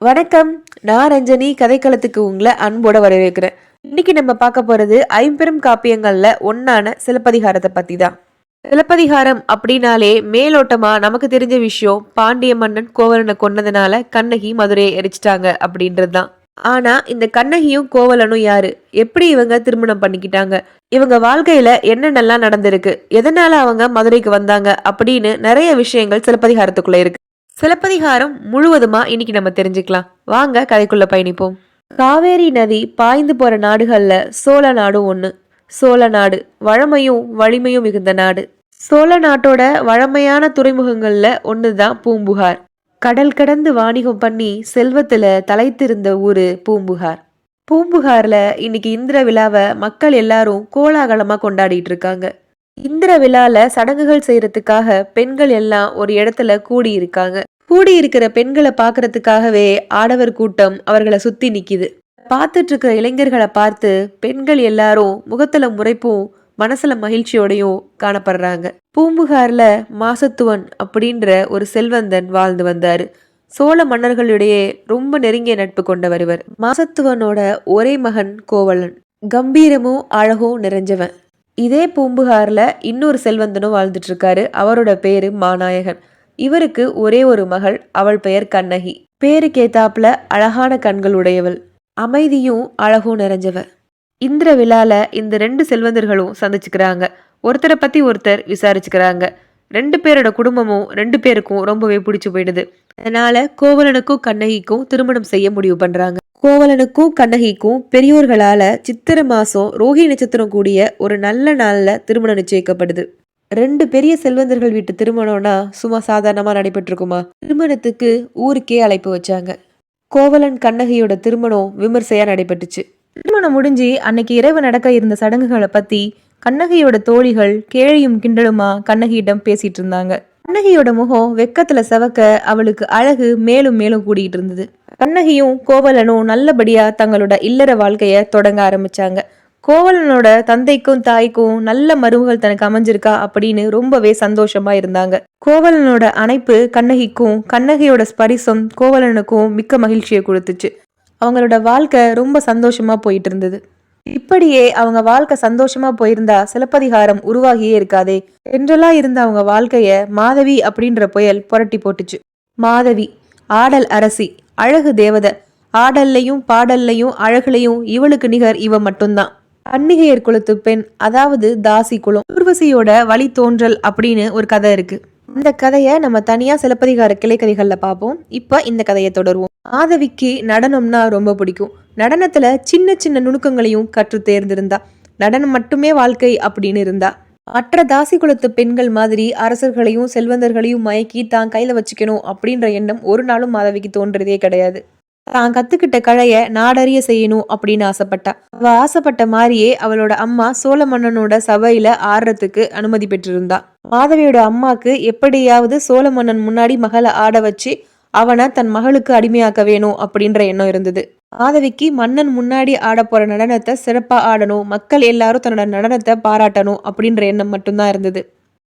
வணக்கம். நான் ரஞ்சனி. கதைக்களத்துக்கு உங்களை அன்போட வரவேற்கிறேன். இன்னைக்கு நம்ம பார்க்க போறது ஐம்பெரும் காப்பியங்கள்ல ஒன்னான சிலப்பதிகாரத்தை பத்தி தான் சிலப்பதிகாரம் அப்படின்னாலே மேலோட்டமா நமக்கு தெரிஞ்ச விஷயம் பாண்டிய மன்னன் கோவலனை கொன்னதுனால கண்ணகி மதுரையை எரிச்சிட்டாங்க அப்படின்றது தான் ஆனா இந்த கண்ணகியும் கோவலனும் யாரு? எப்படி இவங்க திருமணம் பண்ணிக்கிட்டாங்க? இவங்க வாழ்க்கையில என்னென்னலாம் நடந்திருக்கு? எதனால அவங்க மதுரைக்கு வந்தாங்க? அப்படின்னு நிறைய விஷயங்கள் சிலப்பதிகாரத்துக்குள்ள இருக்கு. சிலப்பதிகாரம் முழுவதுமா இன்னைக்கு நம்ம தெரிஞ்சுக்கலாம். வாங்க கதைக்குள்ள பயணிப்போம். காவேரி நதி பாய்ந்து போற நாடுகள்ல சோழ நாடும் ஒண்ணு. சோழ நாடு வழமையும் வலிமையும் மிகுந்த நாடு. சோழ நாட்டோட வழமையான துறைமுகங்கள்ல ஒண்ணுதான் பூம்புகார். கடல் கடந்து வாணிகம் பண்ணி செல்வத்துல தலைத்திருந்த ஊரு பூம்புகார். பூம்புகார்ல இன்னைக்கு இந்திர விழாவை மக்கள் எல்லாரும் கோலாகலமா கொண்டாடிட்டு இருக்காங்க. இந்திர விழால சடங்குகள் செய்யறதுக்காக பெண்கள் எல்லாம் ஒரு இடத்துல கூடி இருக்காங்க கூடி இருக்கிற பெண்களை பார்க்கறதுக்காகவே ஆடவர் கூட்டம் அவர்களை சுத்தி நிக்குது. பார்த்துட்டு இருக்கிற இளைஞர்களை பார்த்து பெண்கள் எல்லாரும் முகத்துல முறைப்பும் மனசுல மகிழ்ச்சியோடையும் காணப்படுறாங்க. பூம்புகார்ல மாசத்துவன் அப்படின்ற ஒரு செல்வந்தன் வாழ்ந்து வந்தாரு. சோழ மன்னர்களிடையே ரொம்ப நெருங்கிய நட்பு கொண்டவர் இவர். மாசத்துவனோட ஒரே மகன் கோவலன். கம்பீரமும் அழகும் நிறைஞ்சவன். இதே பூம்புகார்ல இன்னொரு செல்வந்தனும் வாழ்ந்துட்டு இருக்காரு அவரோட பேரு மாநாயகன். இவருக்கு ஒரே ஒரு மகள் அவள் பெயர் கண்ணகி. பேருக்கேத்தாப்புல அழகான கண்கள் உடையவள். அமைதியும் அழகும் நிறைஞ்சவ. இந்திர விழால இந்த ரெண்டு செல்வந்தர்களும் சந்திச்சுக்கிறாங்க. ஒருத்தரை பத்தி ஒருத்தர் விசாரிச்சுக்கிறாங்க. ரெண்டு பேரோட குடும்பமும் ரெண்டு பேருக்கும் ரொம்பவே பிடிச்சு போயிடுது. அதனால கோவலனுக்கும் கண்ணகிக்கும் திருமணம் செய்ய முடிவு பண்றாங்க. கோவலனுக்கும் கண்ணகிக்கும் பெரியோர்களால சித்திரை மாசம் ரோஹி நட்சத்திரம் கூடிய ஒரு நல்ல நாள்ல திருமணம் நிச்சயிக்கப்படுது. ரெண்டு பெரிய செல்வந்தர்கள் வீட்டு திருமணம்னா சும்மா சாதாரணமாக நடைபெற்றிருக்குமா? திருமணத்துக்கு ஊருக்கே அழைப்பு வச்சாங்க. கோவலன் கண்ணகியோட திருமணம் விமர்சையாக நடைபெற்றுச்சு. திருமணம் முடிஞ்சு அன்னைக்கு இரவு நடக்க இருந்த சடங்குகளை பத்தி கண்ணகியோட தோழிகள் கேழியும் கிண்டலுமா கண்ணகியிடம் பேசிட்டு இருந்தாங்க. கண்ணகியோட முகம் வெக்கத்துல செவக்க அவளுக்கு அழகு மேலும் மேலும் கூடிட்டு இருந்தது. கண்ணகியும் கோவலனும் நல்லபடியா தங்களோட இல்லற வாழ்க்கைய தொடங்க ஆரம்பிச்சாங்க. கோவலனோட தந்தைக்கும் தாய்க்கும் நல்ல மருமகள் தனக்கு அமைஞ்சிருக்கா அப்படின்னு ரொம்பவே சந்தோஷமா இருந்தாங்க. கோவலனோட அணைப்பு கண்ணகிக்கும் கண்ணகியோட ஸ்பரிசம் கோவலனுக்கும் மிக்க மகிழ்ச்சியை கொடுத்துச்சு. அவங்களோட வாழ்க்கை ரொம்ப சந்தோஷமா போயிட்டு இருந்தது இப்படியே அவங்க வாழ்க்கை சந்தோஷமா போயிருந்தா சிலப்பதிகாரம் உருவாகியே இருக்காதே. என்றெல்லாம் இருந்த அவங்க வாழ்க்கைய மாதவி அப்படின்ற புயல் புரட்டி போட்டுச்சு. மாதவி ஆடல் அரசி அழகு தேவத. ஆடல்லையும் பாடல்லையும் அழகுலையும் இவளுக்கு நிகர் இவ மட்டும்தான். அன்னிகையர் குலத்து பெண் அதாவது தாசி குலம். ஊர்வசியோட வழி தோன்றல் அப்படின்னு ஒரு கதை இருக்கு. இந்த கதையை நம்ம தனியா சிலப்பதிகார கிளைக்கதைகளில் பார்ப்போம். இப்போ இந்த கதையை தொடருவோம். ஆதவிக்கு நடனம்னா ரொம்ப பிடிக்கும். நடனத்துல சின்ன சின்ன நுணுக்கங்களையும் கற்று தேர்ந்திருந்தா. நடனம் மட்டுமே வாழ்க்கை அப்படின்னு இருந்தா. மற்ற தாசி குலத்து பெண்கள் மாதிரி அரசர்களையும் செல்வந்தர்களையும் மயக்கி தான் கையில வச்சுக்கணும் அப்படின்ற எண்ணம் ஒரு நாளும் மாதவிக்கு தோன்றதே கிடையாது. தான் கத்துக்கிட்ட கலைய நாடறிய செய்யணும் அப்படின்னு ஆசைப்பட்டா. அவ ஆசைப்பட்ட மாதிரியே அவளோட அம்மா சோழ மன்னனோட சபையில ஆடுறதுக்கு அனுமதி பெற்றிருந்தா. மாதவியோட அம்மாக்கு எப்படியாவது சோழ மன்னன் முன்னாடி மகளை ஆட வச்சு அவனை தன் மகளுக்கு அடிமையாக்க வேணும் அப்படின்ற எண்ணம் இருந்தது. மாதவிக்கு மன்னன் முன்னாடி ஆட போற நடனத்தை சிறப்பா ஆடணும் மக்கள் எல்லாரும் தன்னோட நடனத்தை பாராட்டணும் அப்படின்ற எண்ணம் மட்டும்தான் இருந்தது.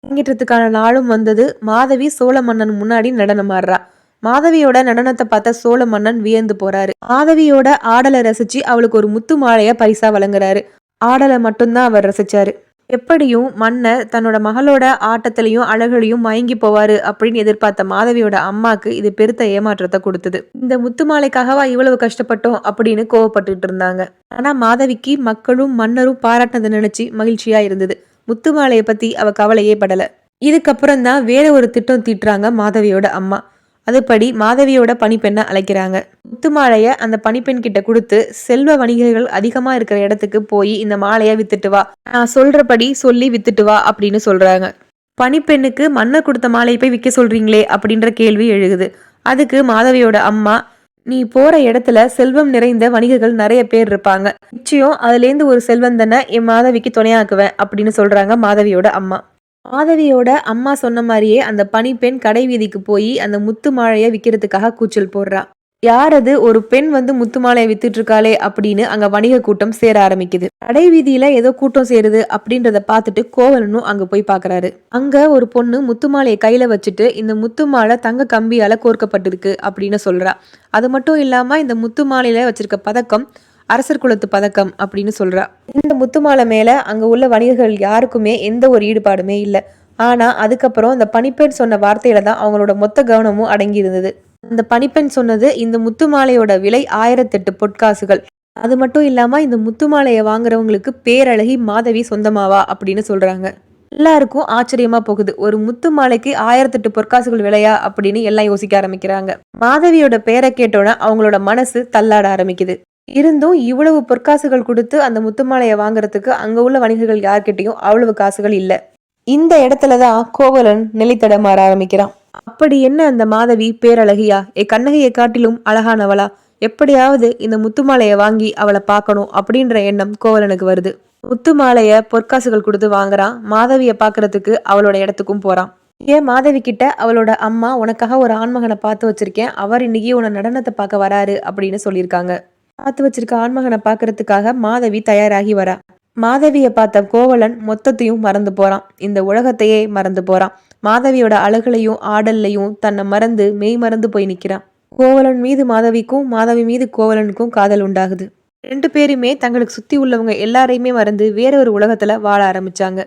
அரங்கேற்றத்துக்கான நாளும் வந்தது. மாதவி சோழ மன்னன் முன்னாடி நடனம் ஆடுறா. மாதவியோட நடனத்தை பார்த்த சோழ மன்னன் வியந்து போறாரு. மாதவியோட ஆடலை ரசிச்சு அவளுக்கு ஒரு முத்து மாலைய பரிசா வழங்குறாரு. ஆடலை மட்டும்தான் அவர் ரசிச்சாரு. எப்படியும் மன்னர் தன்னோட மகளோட ஆட்டத்திலையும் அழகுலையும் மயங்கி போவாரு அப்படின்னு எதிர்பார்த்த மாதவியோட அம்மாக்கு இது பெருத்த ஏமாற்றத்தை கொடுத்தது. இந்த முத்து மாலைக்காகவா இவ்வளவு கஷ்டப்பட்டோம் அப்படின்னு கோவப்பட்டுட்டு இருந்தாங்க. ஆனா மாதவிக்கு மக்களும் மன்னரும் பாராட்டினதை நினைச்சு மகிழ்ச்சியா இருந்தது. முத்து மாலையை பத்தி அவ கவலையே படல. இதுக்கப்புறம் தான் வேற ஒரு திட்டம் தீட்டுறாங்க மாதவியோட அம்மா. அதுபடி மாதவியோட பணிப்பெண்ணை அழைக்கிறாங்க. முத்துமாலைய அந்த பணிப்பெண் கிட்ட கொடுத்து செல்வ வணிகர்கள் அதிகமா இருக்கிற இடத்துக்கு போய் இந்த மாலைய வித்துட்டு வா. நான் சொல்றபடி சொல்லி வித்துட்டு வா அப்படின்னு சொல்றாங்க. பணிப்பெண்ணுக்கு மண்ணை கொடுத்த மாலையை போய் விற்க சொல்றீங்களே அப்படின்ற கேள்வி எழுகுது. அதுக்கு மாதவியோட அம்மா நீ போற இடத்துல செல்வம் நிறைந்த வணிகர்கள் நிறைய பேர் இருப்பாங்க. நிச்சயம் அதுலேருந்து ஒரு செல்வந்தனை என் மாதவிக்கு துணையாக்குவேன் அப்படின்னு சொல்றாங்க மாதவியோட அம்மா. மாதவியோட அம்மா சொன்ன மாதிரியே அந்த பணிப்பெண் கடை வீதிக்கு போய் அந்த முத்து மாலையை விற்கிறதுக்காக கூச்சல் போடுறா. யார் அது? ஒரு பெண் வந்து முத்து மாலையை வித்துட்டு இருக்காளே அப்படின்னு அங்க வணிக கூட்டம் சேர ஆரம்பிக்குது. கடை வீதியில ஏதோ கூட்டம் சேருது அப்படின்றத பார்த்துட்டு கோவலனும் அங்க போய் பாக்குறாரு. அங்க ஒரு பொண்ணு முத்து மாலையை கையில வச்சுட்டு இந்த முத்து மாலை தங்க கம்பியால கோர்க்கப்பட்டிருக்கு அப்படின்னு சொல்றா. அது மட்டும் இல்லாம இந்த முத்து மாலையில வச்சிருக்க பதக்கம் அரசர் குலத்து பதக்கம் அப்படின்னு சொல்றா. இந்த முத்துமாலை மேலே மேல அங்க உள்ள வணிகர்கள் யாருக்குமே எந்த ஒரு ஈடுபாடுமே இல்லை. ஆனா அதுக்கப்புறம் இந்த பனிப்பெண் சொன்ன வார்த்தையில தான் அவங்களோட மொத்த கவனமும் அடங்கி இருந்தது. அந்த பனிப்பெண் சொன்னது இந்த முத்து மாலையோட விலை ஆயிரத்தெட்டு பொற்காசுகள். அது மட்டும் இல்லாம இந்த முத்துமாலையை வாங்குறவங்களுக்கு பேரழகி மாதவி சொந்தமாவா அப்படின்னு சொல்றாங்க. எல்லாருக்கும் ஆச்சரியமா போகுது. ஒரு முத்து மாலைக்கு ஆயிரத்தெட்டு பொற்காசுகள் விலையா அப்படின்னு எல்லாம் யோசிக்க ஆரம்பிக்கிறாங்க. மாதவியோட பேரை கேட்டோன்னா அவங்களோட மனசு தள்ளாட ஆரம்பிக்குது. இருந்தும் இவ்வளவு பொற்காசுகள் கொடுத்து அந்த முத்துமாலையை வாங்குறதுக்கு அங்க உள்ள வணிகர்கள் யார்கிட்டயும் அவ்வளவு காசுகள் இல்ல. இந்த இடத்துலதான் கோவலன் நிலைத்தடமாற ஆரம்பிக்கிறான். அப்படி என்ன அந்த மாதவி பேரழகியா? எ கண்ணகையை காட்டிலும் அழகானவளா? எப்படியாவது இந்த முத்துமாலையை வாங்கி அவளை பார்க்கணும் அப்படின்ற எண்ணம் கோவலனுக்கு வருது. முத்துமாலைய பொற்காசுகள் கொடுத்து வாங்குறான். மாதவிய பாக்குறதுக்கு அவளோட இடத்துக்கும் போறான். ஏன் மாதவி கிட்ட அவளோட அம்மா உனக்காக ஒரு ஆண்மகனை பார்த்து வச்சிருக்கேன். அவர் இன்னைக்கு உன நடனத்தை பார்க்க வராரு அப்படின்னு சொல்லியிருக்காங்க. பார்த்து வச்சிருக்க ஆண்மகனை பார்க்கறதுக்காக மாதவி தயாராகி வரா. மாதவியை பார்த்த கோவலன் மொத்தத்தையும் மறந்து போறான். இந்த உலகத்தையே மறந்து போறான். மாதவியோட அழகுலையும் ஆடல்லையும் தன்னை மறந்து மெய் மறந்து போய் நிற்கிறான் கோவலன் மீது மாதவிக்கும் மாதவி மீது கோவலனுக்கும் காதல் உண்டாகுது. ரெண்டு பேருமே தங்களுக்கு சுத்தி உள்ளவங்க எல்லாரையுமே மறந்து வேற ஒரு உலகத்துல வாழ ஆரம்பிச்சாங்க.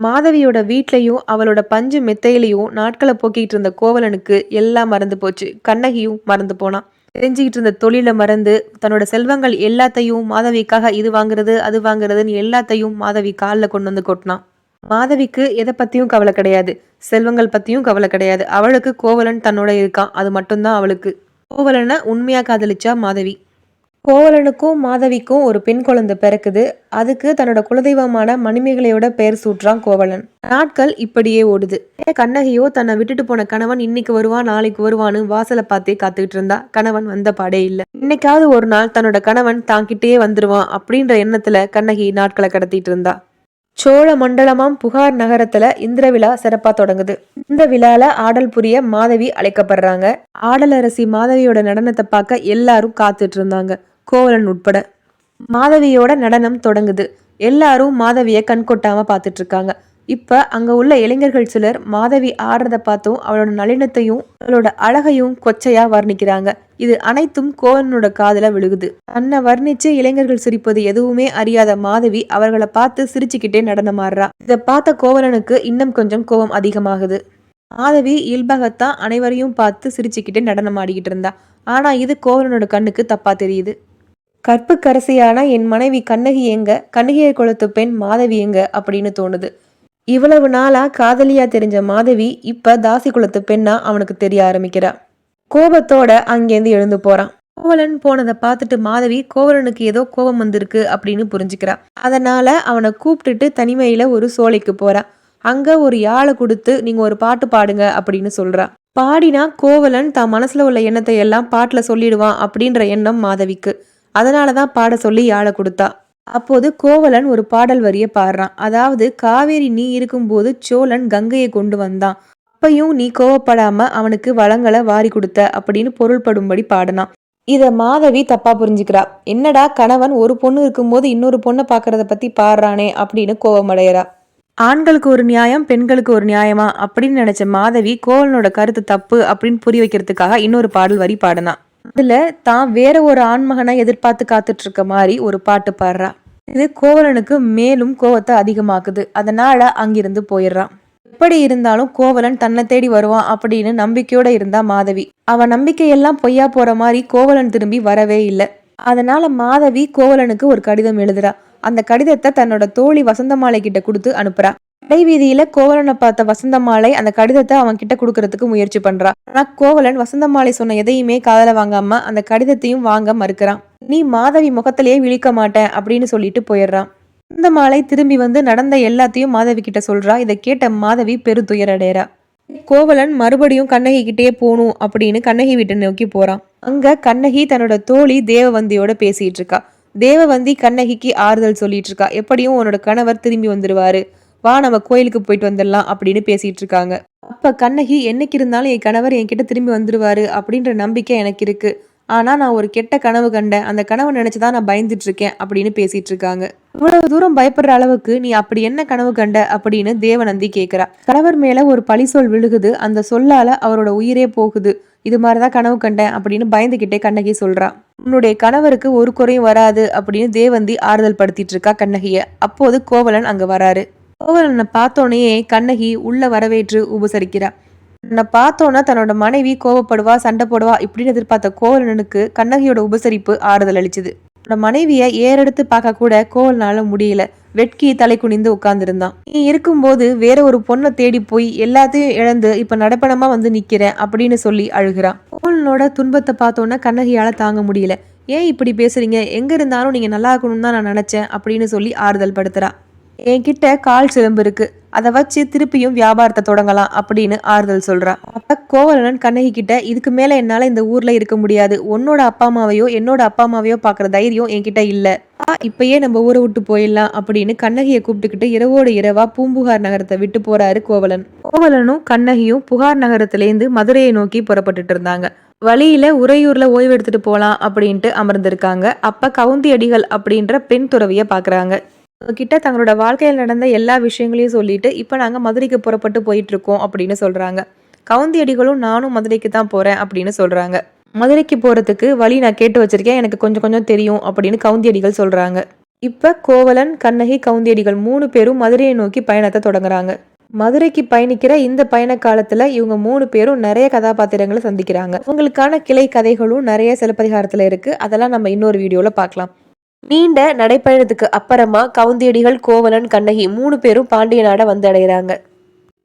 மாதவியோட வீட்லையும் அவளோட பஞ்சு மெத்தையிலையும் நாட்களை போக்கிட்டு இருந்த கோவலனுக்கு எல்லாம் மறந்து போச்சு. கண்ணகியும் மறந்து போனான். தெரிஞ்சுக்கிட்டு இருந்த தொழிலை மறந்து தன்னோட செல்வங்கள் எல்லாத்தையும் மாதவிக்காக இது வாங்குறது அது வாங்குறதுன்னு எல்லாத்தையும் மாதவி காலில் கொண்டு வந்து கொட்டினான் மாதவிக்கு எதை பத்தியும் கவலை கிடையாது. செல்வங்கள் பத்தியும் கவலை கிடையாது. அவளுக்கு கோவலன் தன்னோட இருக்கான். அது மட்டும்தான் அவளுக்கு. கோவலனை உண்மையா காதலிச்சா மாதவி. கோவலனுக்கும் மாதவிக்கும் ஒரு பெண் குழந்தை பிறக்குது. அதுக்கு தன்னோட குலதெய்வமான மணிமேகலையோட பெயர் சூட்டுறான் கோவலன். நாட்கள் இப்படியே ஓடுது. கண்ணகியோ தன்னை விட்டுட்டு போன கணவன் இன்னைக்கு வருவான் நாளைக்கு வருவான்னு வாசலை பார்த்தே காத்துக்கிட்டு இருந்தா. கணவன் வந்த பாடே இல்லை. இன்னைக்காவது ஒரு நாள் தன்னோட கணவன் தாங்கிட்டே வந்துருவான் அப்படின்ற எண்ணத்துல கண்ணகி நாட்களை கடத்திட்டு இருந்தா. சோழ மண்டலமாம் புகார் நகரத்துல இந்திர விழா சிறப்பா தொடங்குது. இந்த விழால ஆடல் புரிய மாதவி அழைக்கப்படுறாங்க. ஆடலரசி மாதவியோட நடனத்தை பார்க்க எல்லாரும் காத்துட்டு இருந்தாங்க. கோவலன் உட்பட. மாதவியோட நடனம் தொடங்குது. எல்லாரும் மாதவியை கண்கொட்டாம பார்த்துட்டு இருக்காங்க இப்போ அங்கே உள்ள இளைஞர்கள் சிலர் மாதவி ஆடுறத பார்த்தும் அவளோட நளினத்தையும் அவளோட அழகையும் கொச்சையா வர்ணிக்கிறாங்க. இது அனைத்தும் கோவலனோட காதல விழுகுது. தன்னை வர்ணிச்சு இளைஞர்கள் சிரிப்பது எதுவுமே அறியாத மாதவி அவர்களை பார்த்து சிரிச்சுக்கிட்டே நடனமாடுறா. இதை பார்த்த கோவலனுக்கு இன்னும் கொஞ்சம் கோபம் அதிகமாகுது. மாதவி இல்பகத்தான் அனைவரையும் பார்த்து சிரிச்சுக்கிட்டே நடனம் ஆடிக்கிட்டு இருந்தா. ஆனா இது கோவலனோட கண்ணுக்கு தப்பா தெரியுது. கற்புக்கரசியான என் மனைவி கண்ணகி எங்க? கண்ணகியை கொளுத்து பெண் மாதவி எங்க? அப்படின்னு தோணுது. இவ்வளவு நாளா காதலியா தெரிஞ்ச மாதவி இப்ப தாசி குலத்து பெண்ணா அவனுக்கு தெரிய ஆரம்பிக்கிறா. கோபத்தோட அங்கேருந்து எழுந்து போறான் கோவலன் போனதை பார்த்துட்டு மாதவி கோவலனுக்கு ஏதோ கோபம் வந்திருக்கு அப்படின்னு புரிஞ்சுக்கிறா. அதனால அவனை கூப்பிட்டுட்டு தனிமையில ஒரு சோலைக்கு போறா. அங்க ஒரு யாழை கொடுத்து நீங்க ஒரு பாட்டு பாடுங்க அப்படின்னு சொல்றா. பாடினா கோவலன் தான் மனசுல உள்ள எண்ணத்தை எல்லாம் பாட்டுல சொல்லிடுவான் அப்படின்ற எண்ணம் மாதவிக்கு. அதனாலதான் பாட சொல்லி யாழை கொடுத்தா. அப்போது கோவலன் ஒரு பாடல் வரிய பாடுறான். அதாவது காவேரி நீ இருக்கும்போது சோழன் கங்கையை கொண்டு வந்தான். அப்பையும் நீ கோவப்படாம அவனுக்கு வளங்களை வாரி கொடுத்த அப்படின்னு பொருள்படும்படி பாடினான். இத மாதவி தப்பா புரிஞ்சுக்கிறா. என்னடா கணவன் ஒரு பொண்ணு இருக்கும்போது இன்னொரு பொண்ணை பாக்குறத பத்தி பாடுறானே அப்படின்னு கோவமடையறா. ஆண்களுக்கு ஒரு நியாயம் பெண்களுக்கு ஒரு நியாயமா அப்படின்னு நினைச்ச மாதவி கோவலனோட கருத்து தப்பு அப்படின்னு புரிய வைக்கிறதுக்காக இன்னொரு பாடல் வரி பாடினான் அதில் தான் வேற ஒரு ஆண்மகனை எதிர்பார்த்து காத்துட்டு இருக்க மாதிரி ஒரு பாட்டு பாடுறா. இது கோவலனுக்கு மேலும் கோவத்தை அதிகமாக்குது. அதனால அங்கிருந்து போயிடுறான். எப்படி இருந்தாலும் கோவலன் தன்னை தேடி வருவான் அப்படின்னு நம்பிக்கையோட இருந்தா மாதவி. அவன் நம்பிக்கையெல்லாம் பொய்யா போற மாதிரி கோவலன் திரும்பி வரவே இல்லை. அதனால மாதவி கோவலனுக்கு ஒரு கடிதம் எழுதுறா. அந்த கடிதத்தை தன்னோட தோழி வசந்தமாலை கிட்ட கொடுத்து அனுப்புறா. கடைவீதியில கோவலனை பார்த்த வசந்தமாலை அந்த கடிதத்தை அவன் கிட்ட கொடுக்கறதுக்கு முயற்சி பண்றா. ஆனா கோவலன் வசந்தமாலை சொன்ன எதையுமே காதல வாங்காம அந்த கடிதத்தையும் வாங்க மறுக்கிறான். நீ மாதவி முகத்திலேயே விழிக்க மாட்டேன் அப்படின்னு சொல்லிட்டு போயிடுறான். இந்த மாலை திரும்பி வந்து நடந்த எல்லாத்தையும் மாதவி கிட்ட சொல்றா. இதை கேட்ட மாதவி பெரு கோவலன் மறுபடியும் கண்ணகி கிட்டே போகணும் அப்படின்னு கண்ணகி வீட்டை நோக்கி போறான். அங்க கண்ணகி தன்னோட தோழி தேவவந்தியோட பேசிட்டு இருக்கா. தேவவந்தி கண்ணகிக்கு ஆறுதல் சொல்லிட்டு இருக்கா. எப்படியும் உன்னோட கணவர் திரும்பி வந்துருவாரு. வா நம்ம கோயிலுக்கு போயிட்டு வந்துடலாம் அப்படின்னு பேசிட்டு இருக்காங்க. அப்ப கண்ணகி என்னைக்கு இருந்தாலும் என் கணவர் என்கிட்ட திரும்பி வந்துருவாரு அப்படின்ற நம்பிக்கை எனக்கு இருக்கு. ஆனா நான் ஒரு கெட்ட கனவு கண்டேன். அந்த கனவை நினைச்சுதான் நான் பயந்துட்டு இருக்கேன் அப்படின்னு பேசிட்டு இருக்காங்க. இவ்வளவு தூரம் பயப்படுற அளவுக்கு நீ அப்படி என்ன கனவு கண்ட அப்படின்னு தேவநந்தி கேக்குறா. கணவர் மேல ஒரு பழி சொல் விழுகுது. அந்த சொல்லால அவரோட உயிரே போகுது. இது மாதிரிதான் கனவு கண்டேன் அப்படின்னு பயந்துகிட்டே கண்ணகி சொல்றா. உன்னுடைய கணவருக்கு ஒரு குறையும் வராது அப்படின்னு தேவந்தி ஆறுதல் படுத்திட்டு இருக்கா கண்ணகிய. அப்போது கோவலன் அங்க வராரு. கோவலனை பார்த்தோன்னே கண்ணகி உள்ள வரவேற்று உபசரிக்கிறா. உன்னை பார்த்தோன்னா தன்னோட மனைவி கோவப்படுவா சண்டை போடுவா இப்படின்னு எதிர்பார்த்த கோவலனுக்கு கண்ணகியோட உபசரிப்பு ஆறுதல் அளிச்சது. தன்னோட மனைவிய ஏறெடுத்து பார்க்க கூட கோவலனால முடியல. வெட்கி தலை குனிந்து உட்கார்ந்துருந்தான். நீ இருக்கும்போது வேற ஒரு பொண்ணை தேடி போய் எல்லாத்தையும் இழந்து இப்ப நடப்பணமா வந்து நிக்கிறேன் அப்படின்னு சொல்லி அழுகிறான். கோவலனோட துன்பத்தை பார்த்தோன்னா கண்ணகியால தாங்க முடியல. ஏன் இப்படி பேசுறீங்க? எங்க இருந்தாலும் நீங்க நல்லா இருக்கணும்னு தான் நான் நினைச்சேன் அப்படின்னு சொல்லி ஆறுதல் படுத்துறா. என்கிட்ட கால் சிலம்பு இருக்கு. அதை வச்சு திருப்பியும் வியாபாரத்தை தொடங்கலாம் அப்படின்னு ஆறுதல் சொல்றா. அப்ப கோவலனன் கண்ணகி கிட்ட இதுக்கு மேல என்னால இந்த ஊர்ல இருக்க முடியாது. உன்னோட அப்பா அம்மாவையோ என்னோட அப்பா அம்மாவையோ பாக்குற தைரியம் என்கிட்ட இல்ல. ஆ, இப்பயே நம்ம ஊரை விட்டு போயிடலாம் அப்படின்னு கண்ணகியை கூப்பிட்டுக்கிட்டு இரவோடு இரவா பூம்புகார் நகரத்தை விட்டு போறாரு கோவலன். கோவலனும் கண்ணகியும் புகார் நகரத்திலேருந்து மதுரையை நோக்கி புறப்பட்டுட்டு இருந்தாங்க. வழியில உறையூர்ல ஓய்வு எடுத்துட்டு போலாம் அப்படின்ட்டு அமர்ந்திருக்காங்க. அப்ப கவுந்தி அடிகள் அப்படின்ற பெண் துறவிய பாக்குறாங்க. கிட்ட தங்களோட வாழ்க்கையில் நடந்த எல்லா விஷயங்களையும் சொல்லிட்டு இப்போ நாங்கள் மதுரைக்கு புறப்பட்டு போயிட்டு இருக்கோம் அப்படின்னு சொல்றாங்க. கவுந்தி அடிகளும் நானும் மதுரைக்கு தான் போறேன் அப்படின்னு சொல்றாங்க. மதுரைக்கு போறதுக்கு வழி நான் கேட்டு வச்சிருக்கேன். எனக்கு கொஞ்சம் கொஞ்சம் தெரியும் அப்படின்னு கவுந்தி அடிகள் சொல்றாங்க. இப்ப கோவலன் கண்ணகி கவுந்தி அடிகள் மூணு பேரும் மதுரையை நோக்கி பயணத்தை தொடங்குறாங்க. மதுரைக்கு பயணிக்கிற இந்த பயண காலத்துல இவங்க மூணு பேரும் நிறைய கதாபாத்திரங்களை சந்திக்கிறாங்க. உங்களுக்கான கிளை கதைகளும் நிறைய சிலப்பதிகாரத்துல இருக்கு. அதெல்லாம் நம்ம இன்னொரு வீடியோல பார்க்கலாம். நீண்ட நடைப்பயணத்துக்கு அப்புறமா கவுந்தியடிகள் கோவலன் கண்ணகி மூணு பேரும் பாண்டிய நாட வந்து அடைகிறாங்க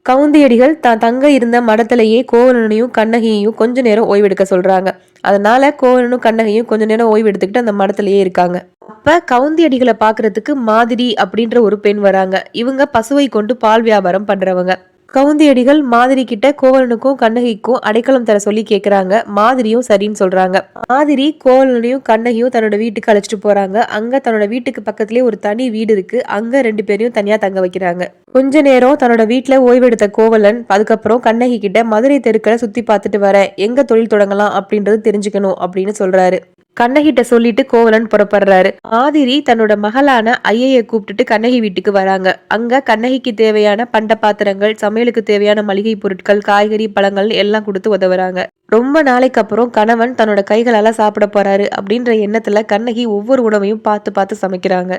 கவுந்தியடிகள் தான் தங்க இருந்த மடத்திலேயே கோவலனையும் கண்ணகியையும் கொஞ்ச நேரம் ஓய்வெடுக்க சொல்றாங்க. அதனால கோவலனும் கண்ணகியும் கொஞ்ச நேரம் ஓய்வெடுத்துக்கிட்டு அந்த மடத்திலேயே இருக்காங்க. அப்ப கவுந்தியடிகளை பாக்குறதுக்கு மாதிரி அப்படின்ற ஒரு பெண் வராங்க. இவங்க பசுவை கொண்டு பால் வியாபாரம் பண்றவங்க. கவுந்தியடிகள் மாதிரி கிட்ட கோவலனுக்கும் கண்ணகிக்கும் அடைக்கலம் தர சொல்லி கேட்குறாங்க மாதிரியும் சரின்னு சொல்றாங்க. மாதிரி கோவலனையும் கண்ணகியும் தன்னோட வீட்டுக்கு அழைச்சிட்டு போறாங்க. அங்க தன்னோட வீட்டுக்கு பக்கத்துலேயே ஒரு தனி வீடு இருக்கு. அங்க ரெண்டு பேரையும் தனியா தங்க வைக்கிறாங்க. கொஞ்ச நேரம் தன்னோட வீட்டுல ஓய்வெடுத்த கோவலன் அதுக்கப்புறம் கண்ணகி கிட்ட மதுரை தெருக்களை சுத்தி பார்த்துட்டு வர எங்க தொழில் தொடங்கலாம் அப்படின்றது தெரிஞ்சுக்கணும் அப்படின்னு சொல்றாரு. கண்ணகிட்ட சொல்லிட்டு கோவலன் புறப்படுறாரு. ஆதிரி தன்னோட மகளான ஐயைய கூப்பிட்டுட்டு கண்ணகி வீட்டுக்கு வராங்க. அங்க கண்ணகிக்கு தேவையான பண்ட பாத்திரங்கள் சமையலுக்கு தேவையான மளிகை பொருட்கள் காய்கறி பழங்கள் எல்லாம் கொடுத்து உதவுறாங்க. ரொம்ப நாளைக்கு அப்புறம் கணவன் தன்னோட கைகளால சாப்பிட போறாரு அப்படின்ற எண்ணத்துல கண்ணகி ஒவ்வொரு உணவையும் பார்த்து பார்த்து சமைக்கிறாங்க.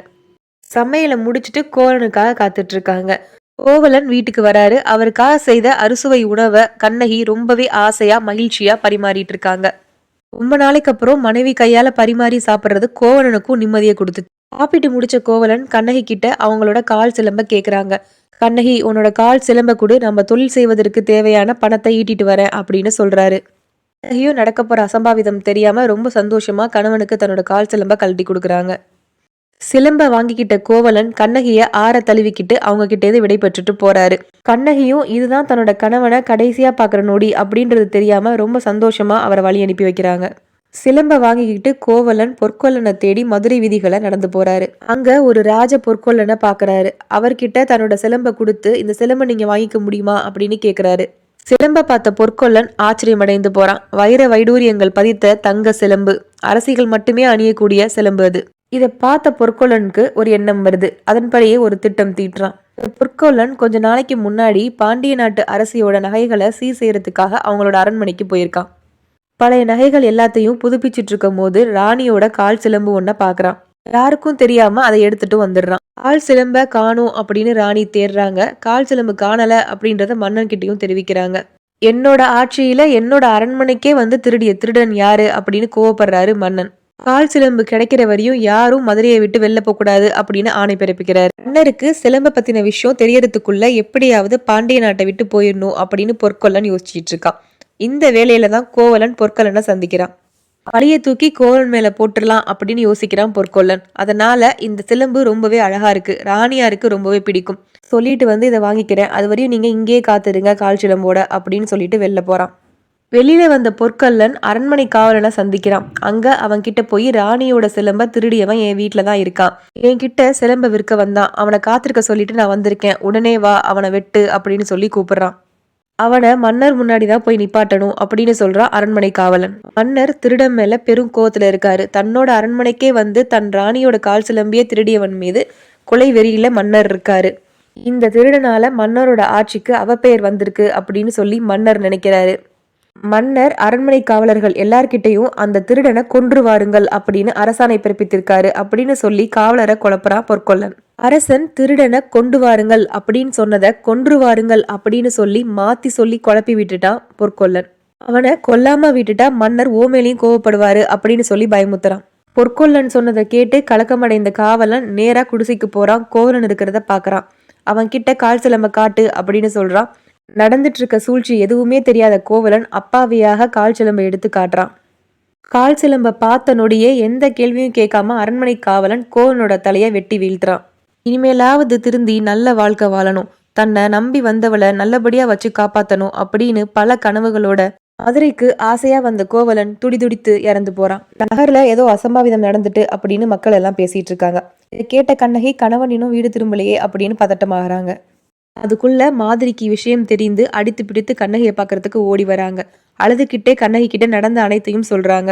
சமையலை முடிச்சிட்டு கோவலனுக்காக காத்துட்டு இருக்காங்க கோவலன் வீட்டுக்கு வராரு. அவருக்காக செய்த அறுசுவை உணவை கண்ணகி ரொம்பவே ஆசையா மகிழ்ச்சியா பரிமாறிட்டு இருக்காங்க ரொம்ப நாளைக்கு அப்புறம் மனைவி கையால பரிமாறி சாப்பிட்றது கோவலனுக்கும் நிம்மதியை கொடுத்து சாப்பிட்டு முடிச்ச கோவலன் கண்ணகி கிட்ட அவங்களோட கால் சிலம்ப கேக்குறாங்க. கண்ணகி உன்னோட கால் சிலம்ப கொடு நம்ம தொழில் செய்வதற்கு தேவையான பணத்தை ஈட்டிட்டு வரேன் அப்படின்னு சொல்றாரு. கண்ணகியும் நடக்க போற அசம்பாவிதம் தெரியாம ரொம்ப சந்தோஷமா கணவனுக்கு தன்னோட கால் சிலம்ப கழட்டி கொடுக்குறாங்க. சிலம்ப வாங்கிக்கிட்ட கோவலன் கண்ணகிய ஆற தழுவிக்கிட்டு அவங்க கிட்டேருந்து விடை பெற்றுட்டு போறாரு. கண்ணகியும் இதுதான் தன்னோட கணவனை கடைசியா பாக்குற நொடி அப்படின்றது தெரியாம ரொம்ப சந்தோஷமா அவரை வழி அனுப்பி வைக்கிறாங்க. சிலம்ப வாங்கிக்கிட்டு கோவலன் பொற்கொல்லனை தேடி மதுரை விதிகளை நடந்து போறாரு. அங்க ஒரு ராஜ பொற்கொல்லனை பாக்குறாரு. அவர்கிட்ட தன்னோட சிலம்ப கொடுத்து இந்த சிலம்ப நீங்க வாங்கிக்க முடியுமா? அப்படின்னு கேக்குறாரு. சிலம்ப பார்த்த பொற்கொல்லன் ஆச்சரியமடைந்து போறான். வைர வைடூரியங்கள் பதித்த தங்க சிலம்பு. அரசிகள் மட்டுமே அணியக்கூடிய சிலம்பு அது. இதை பார்த்த பொற்கொலனுக்கு ஒரு எண்ணம் வருது. அதன்படியே ஒரு திட்டம் தீட்டுறான். பொற்கொல்லன் கொஞ்ச நாளைக்கு முன்னாடி பாண்டிய நாட்டு அரசியோட நகைகளை சீர் செய்யறதுக்காக அவங்களோட அரண்மனைக்கு போயிருக்கான். பழைய நகைகள் எல்லாத்தையும் புதுப்பிச்சுட்டு இருக்கும் போது ராணியோட கால் சிலம்பு ஒன்ன பாக்குறான். யாருக்கும் தெரியாம அதை எடுத்துட்டு வந்துடுறான். கால் சிலம்ப காணும் அப்படின்னு ராணி தேடுறாங்க கால் சிலம்பு காணல அப்படின்றத மன்னன் கிட்டையும் தெரிவிக்கிறாங்க. என்னோட ஆட்சியில என்னோட அரண்மனைக்கே வந்து திருடிய திருடன் யாரு அப்படின்னு கோவப்படுறாரு மன்னன். கால் சிலம்பு கிடைக்கிற வரையும் யாரும் மதுரையை விட்டு வெளில போகக்கூடாது அப்படின்னு ஆணை பிறப்பிக்கிறார். மன்னருக்கு சிலம்ப பத்தின விஷயம் தெரியறதுக்குள்ள எப்படியாவது பாண்டிய நாட்டை விட்டு போயிடணும் அப்படின்னு பொற்கொல்லன் யோசிச்சிட்டு இருக்கான் இந்த வேலையில தான் கோவலன் பொற்கொல்லனை சந்திக்கிறான். பழைய தூக்கி கோவலன் மேல போட்டுடலாம் அப்படின்னு யோசிக்கிறான் பொற்கொல்லன். அதனால இந்த சிலம்பு ரொம்பவே அழகா இருக்கு. ராணியாருக்கு ரொம்பவே பிடிக்கும். சொல்லிட்டு வந்து இதை வாங்கிக்கிறேன். அது வரையும் நீங்க இங்கேயே காத்துருங்க கால் சிலம்போட அப்படின்னு சொல்லிட்டு வெளில போறான். வெளியில வந்த பொற்கல்லன் அரண்மனை காவலனை சந்திக்கிறான். அங்க அவன் கிட்ட போய் ராணியோட சிலம்ப திருடியவன் என் வீட்டுல தான் இருக்கான். என்கிட்ட சிலம்ப விற்க வந்தான். அவனை காத்திருக்க சொல்லிட்டு நான் வந்திருக்கேன். உடனே வா அவனை வெட்டு அப்படின்னு சொல்லி கூப்பிடுறான். அவனை மன்னர் முன்னாடி தான் போய் நிப்பாட்டணும் அப்படின்னு சொல்றான் அரண்மனை காவலன். மன்னர் திருடன் மேல பெரும் கோவத்துல இருக்காரு. தன்னோட அரண்மனைக்கே வந்து தன் ராணியோட கால் சிலம்பிய திருடியவன் மீது கொலை வெறியில மன்னர் இருக்காரு. இந்த திருடனால மன்னரோட ஆட்சிக்கு அவப்பெயர் வந்திருக்கு அப்படின்னு சொல்லி மன்னர் நினைக்கிறாரு. மன்னர் அரண்மனை காவலர்கள் எல்லார்கிட்டையும் அந்த திருடனை கொன்று வாருங்கள் அப்படின்னு அரசாணை பிறப்பித்திருக்காரு அப்படின்னு சொல்லி காவலரை குழப்பறான் பொற்கொல்லன். அரசன் திருடனை கொண்டு வாருங்கள் அப்படின்னு சொன்னதை கொன்று வாருங்கள் அப்படின்னு சொல்லி மாத்தி சொல்லி குழப்பி விட்டுட்டான் பொற்கொல்லன். அவனை கொல்லாம விட்டுட்டா மன்னர் ஓமேலையும் கோவப்படுவாரு அப்படின்னு சொல்லி பயமுத்துறான். பொற்கொள்ளன் சொன்னதை கேட்டு கலக்கமடைந்த காவலன் நேரா குடிசைக்கு போறான் கோவலன் இருக்கிறத பாக்குறான். அவன் கிட்ட கால் சிலம்ப காட்டு அப்படின்னு சொல்றான். நடந்துட்டு இருக்க சூழ்ச்சி எதுவுமே தெரியாத கோவலன் அப்பாவியாக கால் சிலம்பை எடுத்து காட்டுறான். கால் சிலம்பை பார்த்த நொடியே எந்த கேள்வியும் கேட்காம அரண்மனை காவலன் கோவலனோட தலையை வெட்டி வீழ்த்துறான். இனிமேலாவது திருந்தி நல்ல வாழ்க்கை வாழணும். தன்னை நம்பி வந்தவளை நல்லபடியா வச்சு காப்பாத்தணும் அப்படின்னு பல கனவுகளோட மதுரைக்கு ஆசையா வந்த கோவலன் துடிதுடித்து இறந்து போறான். நகர்ல ஏதோ அசம்பாவிதம் நடந்துட்டு அப்படின்னு மக்கள் எல்லாம் பேசிட்டு இருக்காங்க. கேட்ட கண்ணகி கணவன் இன்னும் வீடு திரும்பலையே அப்படின்னு பதட்டமாகறாங்க. அதுக்குள்ள மாதிரிக்கு விஷயம் தெரிந்து அடித்து பிடித்து கண்ணகியை பார்க்கறதுக்கு ஓடி வராங்க. அழுதுகிட்டே கண்ணகி கிட்ட நடந்த அனைத்தையும் சொல்றாங்க.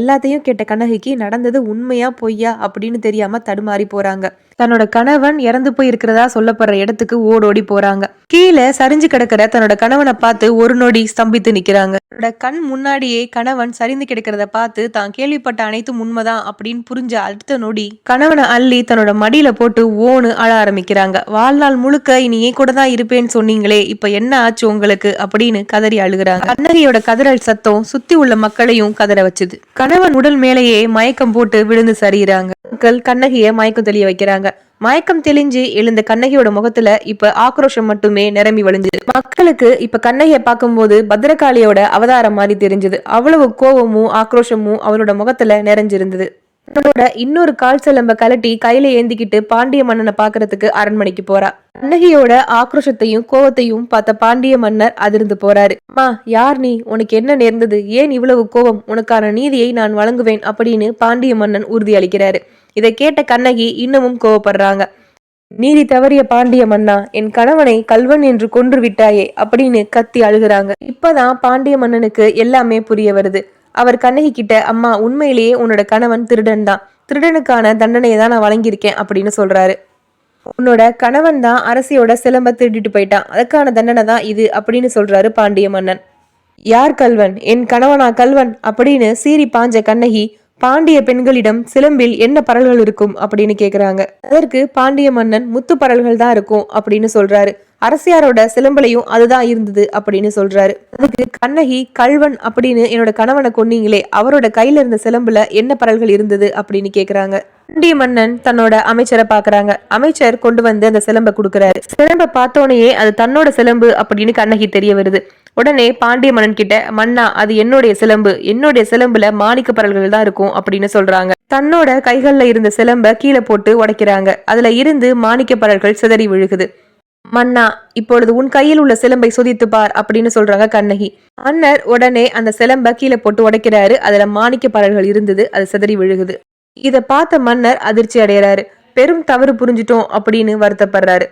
எல்லாத்தையும் கேட்ட கண்ணகிக்கு நடந்தது உண்மையா பொய்யா? அப்படின்னு தெரியாம தடுமாறி போறாங்க. தன்னோட கணவன் இறந்து போய் இருக்கிறதா சொல்லப்படுற இடத்துக்கு ஓடோடி போறாங்க. கீழே சரிஞ்சு கிடக்கிற தன்னோட கணவனை பார்த்து ஒரு நொடி ஸ்தம்பித்து நிக்கிறாங்க. தன்னோட கண் முன்னாடியே கணவன் சரிந்து கிடக்கிறத பார்த்து தான் கேள்விப்பட்ட அனைத்தும் உண்மைதான் அப்படின்னு புரிஞ்ச அடுத்த நொடி கணவனை அள்ளி தன்னோட மடியில போட்டு ஓனு அழ ஆரம்பிக்கிறாங்க. வாழ்நாள் முழுக்க இனி ஏன் கூட தான் இருப்பேன்னு சொன்னீங்களே இப்ப என்ன ஆச்சு உங்களுக்கு? அப்படின்னு கதறி அழுகுறாங்க. கண்ணகியோட கதறல் சத்தம் சுத்தி உள்ள மக்களையும் கதற வச்சுது. கணவன் உடல் மேலேயே மயக்கம் போட்டு விழுந்து சரியிறாங்க. மக்கள் கண்ணகிய மயக்கம் தெளிய வைக்கிறாங்க. மயக்கம் தெளிஞ்சு எழுந்த கண்ணகியோட முகத்துல இப்ப ஆக்ரோஷம் மட்டுமே நிரம்பி வழிஞ்சது மக்களுக்கு இப்ப கண்ணகிய பார்க்கும்போது பத்ரகாளியோட அவதாரம் மாதிரி தெரிஞ்சது. அவ்வளவு கோபமும் ஆக்ரோஷமும் அவளோட முகத்துல நிறைஞ்சிருந்தது. தன்னோட இன்னொரு கால் சிலம்ப கலட்டி கையில ஏந்திக்கிட்டு பாண்டிய மன்னனை பாக்குறதுக்கு அரண்மனைக்கு போறா. கண்ணகியோட ஆக்ரோஷத்தையும் கோவத்தையும் பார்த்த பாண்டிய மன்னர் அதிர்ந்து போறாரு. மா யார் நீ? உனக்கு என்ன நேர்ந்தது? ஏன் இவ்வளவு கோபம்? உனக்கான நீதியை நான் வழங்குவேன் அப்படின்னு பாண்டிய மன்னன் உறுதி அளிக்கிறாரு. இதை கேட்ட கண்ணகி இன்னமும் கோவப்படுறாங்க. நீதி தவறிய பாண்டிய மன்னா என் கணவனை கல்வன் என்று கொன்று விட்டாயே அப்படின்னு கத்தி அழுகுறாங்க. இப்பதான் பாண்டிய மன்னனுக்கு எல்லாமே புரிய வருது. அவர் கண்ணகி கிட்ட அம்மா உண்மையிலேயே உன்னோட கணவன் திருடன் தான். திருடனுக்கான தண்டனையை தான் நான் வழங்கியிருக்கேன் அப்படின்னு சொல்றாரு. உன்னோட கணவன் தான் அரசியோட சிலம்ப திருடிட்டு போயிட்டான். அதுக்கான தண்டனை தான் இது அப்படின்னு சொல்றாரு பாண்டிய மன்னன். யார் கல்வன்? என் கணவனா கல்வன்? அப்படின்னு சீறி பாஞ்ச கண்ணகி பாண்டிய பெண்களிடம் சிலம்பில் என்ன பரல்கள் இருக்கும்? அப்படின்னு கேக்குறாங்க. அதற்கு பாண்டிய மன்னன் முத்து பரல்கள் தான் இருக்கும் அப்படின்னு சொல்றாரு. அரசியாரோட சிலம்பலையும் அதுதான் இருந்தது அப்படின்னு சொல்றாரு. அதுக்கு கண்ணகி கல்வன் அப்படின்னு என்னோட கணவனை கொன்னீங்களே அவரோட கையில இருந்த சிலம்புல என்ன பரல்கள் இருந்தது அப்படின்னு கேக்குறாங்க. பாண்டிய மன்னன் தன்னோட அமைச்சரை பாக்குறாங்க. அமைச்சர் கொண்டு வந்து அந்த சிலம்பை கொடுக்கறாரு. சிலம்பை பார்த்தோனையே அது தன்னோட சிலம்பு அப்படின்னு கண்ணகி தெரிய வருது. உடனே பாண்டிய மன்னன் கிட்ட மன்னா அது என்னுடைய சிலம்பு. என்னுடைய சிலம்புல மாணிக்க பரல்கள் தான் இருக்கும் அப்படின்னு சொல்றாங்க. தன்னோட கைகள்ல இருந்த சிலம்ப கீழே போட்டு உடைக்கிறாங்க. அதுல இருந்து மாணிக்க பரல்கள் சிதறி விழுகுது. மன்னா இப்பொழுது உன் கையில் உள்ள சிலம்பை சுதித்து பார் அப்படின்னு சொல்றாங்க கண்ணகி. அன்னர் உடனே அந்த சிலம்ப கீழே போட்டு உடைக்கிறாரு. அதுல மாணிக்க பரல்கள் இருந்தது. அது சிதறி விழுகுது. இத பார்த்த மன்னர் அதிர்ச்சி அடைகிறாரு. பெரும் தவறு புரிஞ்சிட்டோம் அப்படின்னு வருத்தப்படுறாரு.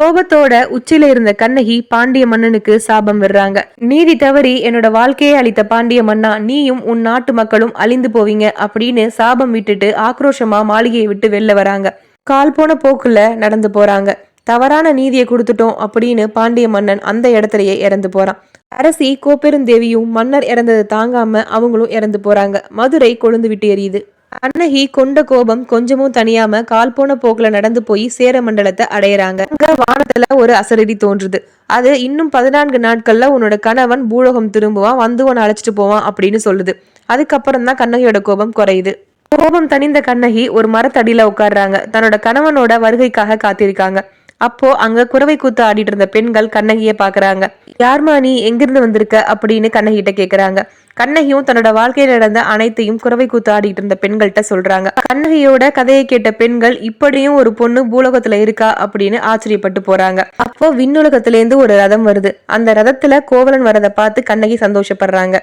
கோபத்தோட உச்சில இருந்த கண்ணகி பாண்டிய மன்னனுக்கு சாபம் விடுறாங்க. நீதி தவறி என்னோட வாழ்க்கையை அளித்த பாண்டிய மன்னா நீயும் உன் நாட்டு மக்களும் அழிந்து போவீங்க அப்படின்னு சாபம் விட்டுட்டு ஆக்ரோஷமா மாளிகையை விட்டு வெளில வராங்க. கால் போன போக்குல நடந்து போறாங்க. தவறான நீதியை கொடுத்துட்டோம் அப்படின்னு பாண்டிய மன்னன் அந்த இடத்துலயே இறந்து போறான். அரசி கோப்பெருந்தேவியும் மன்னர் இறந்ததை தாங்காம அவங்களும் இறந்து போறாங்க. மதுரை கொழுந்து விட்டு எரியுது. அன்னகி கொண்ட கோபம் கொஞ்சமும் தனியாம கால் போன போக்குல நடந்து போய் சேர மண்டலத்தை அடையறாங்க. அங்க வானத்துல ஒரு அசரடி தோன்றுது. அது இன்னும் பதினான்கு நாட்கள்ல உன்னோட கணவன் பூலோகம் திரும்புவான் வந்து உன்னை அழைச்சிட்டு போவான் அப்படின்னு சொல்லுது. அதுக்கப்புறம் தான் கண்ணகியோட கோபம் குறையுது. கோபம் தனிந்த கண்ணகி ஒரு மரத்தடியில உட்கார்றாங்க. தன்னோட கணவனோட வருகைக்காக காத்திருக்காங்க. அப்போ அங்க குறவை கூத்து ஆடிட்டு இருந்த பெண்கள் கண்ணகிய பாக்குறாங்க. யார்மா நீ எங்கிருந்து வந்திருக்க? அப்படின்னு கண்ணகிட்ட கேக்குறாங்க. கண்ணகியும் தன்னோட வாழ்க்கையில நடந்த அனைத்தையும் குறவை கூத்து ஆடிட்டு இருந்த பெண்கள்கிட்ட சொல்றாங்க. கண்ணகியோட கதையை கேட்ட பெண்கள் இப்படியும் ஒரு பொண்ணு பூலோகத்துல இருக்கா? அப்படின்னு ஆச்சரியப்பட்டு போறாங்க. அப்போ விண்ணுலகத்துல இருந்து ஒரு ரதம் வருது. அந்த ரதத்துல கோவலன் வரதை பார்த்து கண்ணகி சந்தோஷப்படுறாங்க.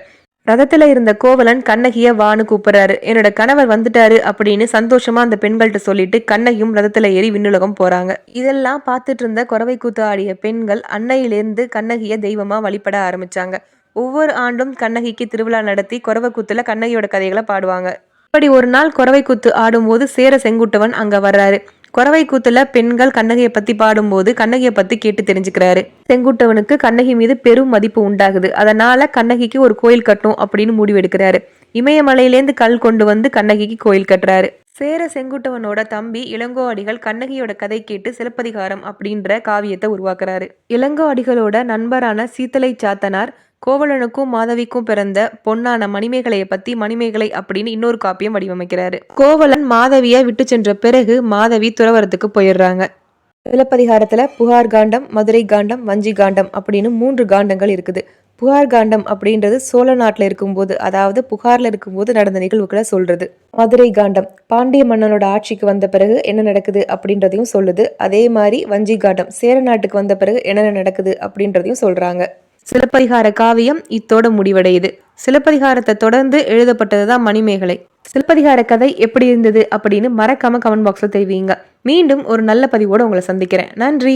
ரதத்துல இருந்த கோவலன் கண்ணகிய வான்னு கூப்பிடுறாரு. என்னோட கணவர் வந்துட்டாரு அப்படின்னு சந்தோஷமா அந்த பெண்கள்கிட்ட சொல்லிட்டு கண்ணகியும் ரதத்துல ஏறி விண்ணுலகம் போறாங்க. இதெல்லாம் பார்த்துட்டு இருந்த குறவை கூத்து ஆடிய பெண்கள் அன்னையிலிருந்து கண்ணகிய தெய்வமா வழிபட ஆரம்பிச்சாங்க. ஒவ்வொரு ஆண்டும் கண்ணகிக்கு திருவிழா நடத்தி குறவை கூத்துல கண்ணகியோட கதைகளை பாடுவாங்க. இப்படி ஒரு நாள் குறவை கூத்து ஆடும்போது சேர செங்குட்டவன் அங்க வர்றாரு. குறவை கூத்துல பெண்கள் கண்ணகியை பத்தி பாடும்போது கண்ணகியை பத்தி கேட்டு தெரிஞ்சுக்கிறாரு. செங்குட்டவனுக்கு கண்ணகி மீது பெரும் மதிப்பு உண்டாகுது. அதனால கண்ணகிக்கு ஒரு கோயில் கட்டணும் அப்படின்னு முடிவெடுக்கிறாரு. இமயமலையிலேருந்து கல் கொண்டு வந்து கண்ணகிக்கு கோயில் கட்டுறாரு. சேர செங்குட்டவனோட தம்பி இளங்கோ அடிகள் கண்ணகியோட கதை கேட்டு சிலப்பதிகாரம் அப்படின்ற காவியத்தை உருவாக்குறாரு. இளங்கோ அடிகளோட நண்பரான சீத்தலை சாத்தனார் கோவலனுக்கும் மாதவிக்கும் பிறந்த பொன்னான மணிமேகலையை பத்தி மணிமேகலை அப்படின்னு இன்னொரு காப்பியம் வடிவமைக்கிறாரு. கோவலன் மாதவியை விட்டு சென்ற பிறகு மாதவி துறவரத்துக்கு போயிடுறாங்க. சிலப்பதிகாரத்துல புகார் காண்டம் மதுரை காண்டம் வஞ்சி காண்டம் அப்படின்னு மூன்று காண்டங்கள் இருக்குது. புகார் காண்டம் அப்படின்றது சோழ நாட்டில் இருக்கும்போது அதாவது புகார்ல இருக்கும்போது நடந்த நிகழ்வுகளை சொல்றது. மதுரை காண்டம் பாண்டிய மன்னனோட ஆட்சிக்கு வந்த பிறகு என்ன நடக்குது அப்படின்றதையும் சொல்லுது. அதே மாதிரி வஞ்சி காண்டம் சேர நாட்டுக்கு வந்த பிறகு என்னென்ன நடக்குது அப்படின்றதையும் சொல்றாங்க. சிலப்பதிகார காவியம் இத்தோட முடிவடையுது. சிலப்பதிகாரத்தை தொடர்ந்து எழுதப்பட்டது தான் மணிமேகலை. சிலப்பதிகார கதை எப்படி இருந்தது அப்படின்னு மறக்காம கமெண்ட் பாக்ஸில் தெரிவிங்க. மீண்டும் ஒரு நல்ல பதிவோட உங்களை சந்திக்கிறேன். நன்றி.